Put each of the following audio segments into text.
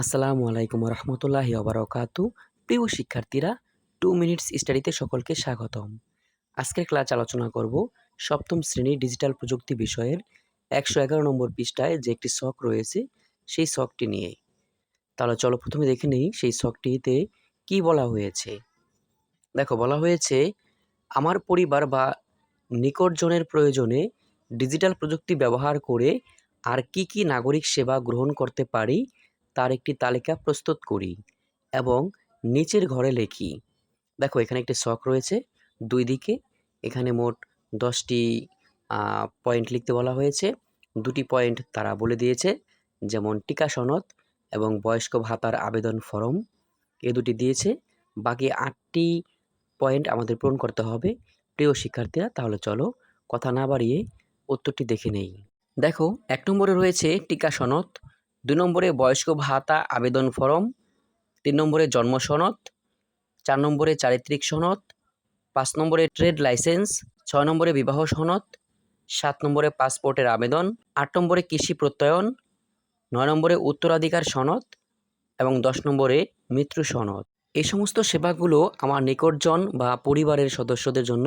আসসালামু আলাইকুম রহমতুল্লাহি ওবরাকাতু প্রিয় শিক্ষার্থীরা টু মিনিটস স্টাডিতে সকলকে স্বাগতম। আজকের ক্লাস আলোচনা করব সপ্তম শ্রেণির ডিজিটাল প্রযুক্তি বিষয়ের একশো এগারো নম্বর পৃষ্ঠায় যে একটি শখ রয়েছে, সেই শখটি নিয়ে। তাহলে চলো প্রথমে দেখে নিই সেই শখটিতে কি বলা হয়েছে। দেখো, বলা হয়েছে, আমার পরিবার বা নিকটজনের প্রয়োজনে ডিজিটাল প্রযুক্তি ব্যবহার করে আর কি কি নাগরিক সেবা গ্রহণ করতে পারি তার একটি তালিকা প্রস্তুত করি এবং নিচের ঘরে লিখি। দেখো, এখানে একটি শখ রয়েছে। দুই দিকে এখানে মোট দশটি পয়েন্ট লিখতে বলা হয়েছে। দুটি পয়েন্ট তারা বলে দিয়েছে, যেমন টিকা সনদ এবং বয়স্ক ভাতার আবেদন ফরম। এ দুটি দিয়েছে। বাকি আটটি পয়েন্ট আমাদের পূরণ করতে হবে। প্রিয় শিক্ষার্থীরা, তাহলে চলো কথা না বাড়িয়ে উত্তরটি দেখে নেই। দেখো, এক নম্বরে রয়েছে টিকা সনদ দুই নম্বরে বয়স্ক ভাতা আবেদন ফরম, তিন নম্বরে জন্ম সনদ, চার নম্বরে চারিত্রিক সনদ, পাঁচ নম্বরে ট্রেড লাইসেন্স, ছয় নম্বরে বিবাহ সনদ, সাত নম্বরে পাসপোর্টের আবেদন, আট নম্বরে কৃষি প্রত্যয়ন, নয় নম্বরে উত্তরাধিকার সনদ এবং দশ নম্বরে মৃত্যু সনদ। এই সমস্ত সেবাগুলো আমার নিকটজন বা পরিবারের সদস্যদের জন্য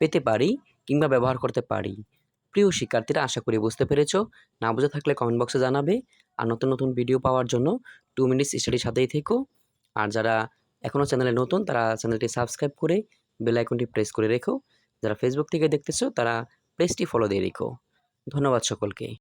পেতে পারি কিংবা ব্যবহার করতে পারি। প্রিয় শিক্ষার্থীরা, আশা করি বুঝতে পেরেছ। না বুঝে থাকলে কমেন্ট বক্সে জানাবে। আর নতুন নতুন ভিডিও পাওয়ার জন্য টু মিনিটস স্টাডির সাথেই থেকো। আর যারা এখনও চ্যানেলে নতুন, তারা চ্যানেলটি সাবস্ক্রাইব করে বেল আইকনটি প্রেস করে রেখো। যারা ফেসবুক থেকে দেখতেছো, তারা পেজটি ফলো দিয়ে রেখো। ধন্যবাদ সকলকে।